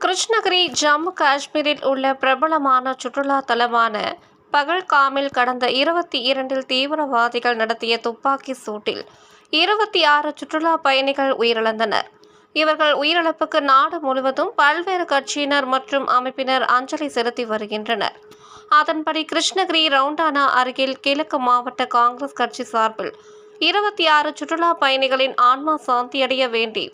கிருஷ்ணகிரி ஜம்மு காஷ்மீரில் உள்ள பிரபலமான சுற்றுலா தலமான பகல்காமில் கடந்த இருபத்தி இரண்டில் தீவிரவாதிகள் நடத்திய துப்பாக்கி சூட்டில் இருபத்தி ஆறு சுற்றுலா பயணிகள் உயிரிழந்தனர். இவர்கள் உயிரிழப்புக்கு நாடு முழுவதும் பல்வேறு கட்சியினர் மற்றும் அமைப்பினர் அஞ்சலி செலுத்தி வருகின்றனர். அதன்படி கிருஷ்ணகிரி ரவுண்டானா அருகில் கிழக்கு மாவட்ட காங்கிரஸ் கட்சி சார்பில் இருபத்தி ஆறு சுற்றுலா பயணிகளின் ஆன்மா சாந்தியடைய வேண்டி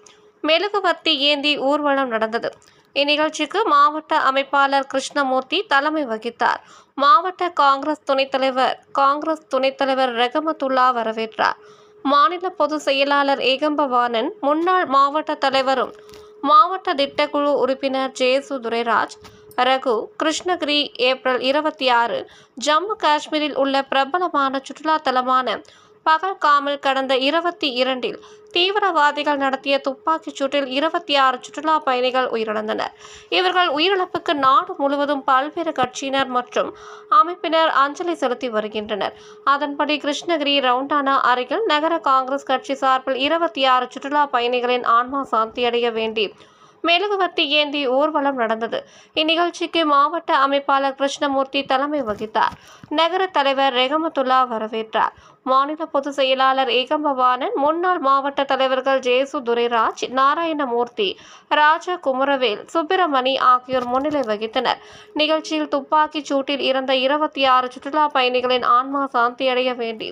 மெழுகுவர்த்தி ஏந்தி ஊர்வலம் நடந்தது. இந்நிகழ்ச்சிக்கு மாவட்ட அமைப்பாளர் கிருஷ்ணமூர்த்தி தலைமை வகித்தார். மாவட்ட காங்கிரஸ் துணைத் தலைவர் காங்கிரஸ் துணைத் தலைவர் ரெகமத்துல்லா வரவேற்றார். மாநில பொதுச் செயலாளர் ஏகம்பவாணன் முன்னாள் மாவட்ட தலைவரும் மாவட்ட திட்டக்குழு உறுப்பினர் ஜேசு துரைராஜ் ரகு கிருஷ்ணகிரி ஏப்ரல் இருபத்தி ஆறு ஜம்மு காஷ்மீரில் உள்ள பிரபலமான சுற்றுலா தலமான பகல்காமில் கடந்த இருபத்தி இரண்டில் தீவிரவாதிகள் நடத்திய துப்பாக்கிச் சூட்டில் இருபத்தி ஆறு சுற்றுலா பயணிகள் உயிரிழந்தனர். இவர்கள் உயிரிழப்புக்கு நாடு முழுவதும் பல்வேறு கட்சியினர் மற்றும் அமைப்பினர் அஞ்சலி செலுத்தி வருகின்றனர். அதன்படி கிருஷ்ணகிரி ரவுண்டானா அருகில் நகர காங்கிரஸ் கட்சி சார்பில் இருபத்தி ஆறு சுற்றுலா பயணிகளின் ஆன்மா சாந்தியடைய வேண்டி மெழுகுவர்த்தி ஏந்தி ஊர்வலம் நடந்தது. இந்நிகழ்ச்சிக்கு மாவட்ட அமைப்பாளர் கிருஷ்ணமூர்த்தி தலைமை வகித்தார். நகர தலைவர் ரெகமத்துல்லா வரவேற்றார். மாநில பொதுச் செயலாளர் ஏகம்பவானன் முன்னாள் மாவட்ட தலைவர்கள் ஜேசு துரைராஜ் நாராயணமூர்த்தி ராஜா குமரவேல் சுப்பிரமணி ஆகியோர் முன்னிலை வகித்தனர். நிகழ்ச்சியில் துப்பாக்கிச் சூட்டில் இறந்த இருபத்தி ஆறு சுற்றுலா பயணிகளின் ஆன்மா சாந்தியடைய வேண்டி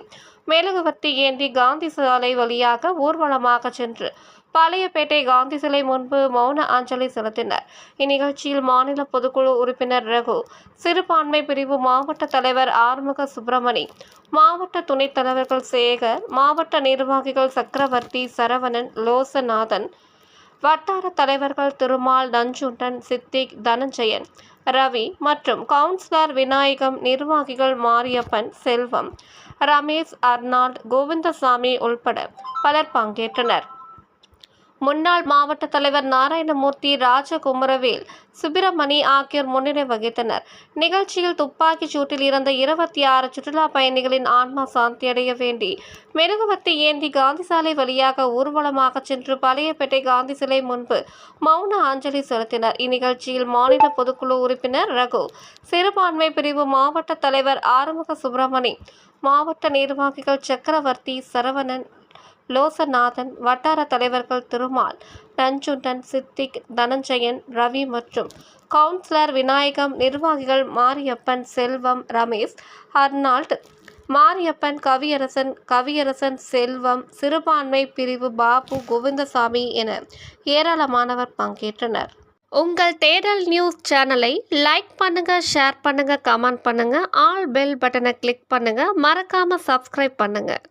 மெழுகுவர்த்தி ஏந்தி காந்தி சாலை வழியாக ஊர்வலமாக சென்று பாளையப்பேட்டை காந்தி சிலை முன்பு மௌன அஞ்சலி செலுத்தினர். இந்நிகழ்ச்சியில் மாநில பொதுக்குழு உறுப்பினர் ரகு சிறுபான்மை பிரிவு மாவட்ட தலைவர் ஆறுமுக சுப்பிரமணி மாவட்ட துணைத் தலைவர்கள் சேகர் மாவட்ட நிர்வாகிகள் சக்கரவர்த்தி சரவணன் லோசநாதன் வட்டார தலைவர்கள் திருமால் நஞ்சுண்டன் சித்திக் தனஞ்சயன் ரவி மற்றும் கவுன்சிலர் விநாயகம் நிர்வாகிகள் மாரியப்பன் செல்வம் ரமேஷ் அர்னால்ட் கோவிந்தசாமி உள்பட பலர் பங்கேற்றனர். முன்னாள் மாவட்ட தலைவர் நாராயணமூர்த்தி ராஜகுமரவேல் சுப்பிரமணி ஆகியோர் முன்னிலை வகித்தனர். நிகழ்ச்சியில் துப்பாக்கிச் சூட்டில் இருந்த இருபத்தி ஆறு சுற்றுலா பயணிகளின் ஆன்மா சாந்தியடைய வேண்டி மெழுகுவர்த்தி ஏந்தி காந்தி சாலை வழியாக ஊர்வலமாக சென்று பழையப்பேட்டை காந்தி சிலை முன்பு மௌன அஞ்சலி செலுத்தினர். இந்நிகழ்ச்சியில் மாநில பொதுக்குழு உறுப்பினர் ரகு சிறுபான்மை பிரிவு மாவட்ட தலைவர் ஆறுமுக சுப்பிரமணி மாவட்ட நிர்வாகிகள் சக்கரவர்த்தி சரவணன் லோசநாதன் வட்டார தலைவர்கள் திருமால் நஞ்சுண்டன் சித்திக் தனஞ்சயன் ரவி மற்றும் கவுன்சிலர் விநாயகம் நிர்வாகிகள் மாரியப்பன் செல்வம் ரமேஷ் அர்னால்ட் மாரியப்பன் கவியரசன் கவியரசன் செல்வம் சிறுபான்மை பிரிவு பாபு கோவிந்தசாமி என ஏராளமானவர் பங்கேற்றனர். உங்கள் தேடல் நியூஸ் சேனலை லைக் பண்ணுங்க ஷேர் பண்ணுங்க கமெண்ட் பண்ணுங்க ஆல் பெல் பட்டனை கிளிக் பண்ணுங்க மறக்காம சப்ஸ்கிரைப் பண்ணுங்க.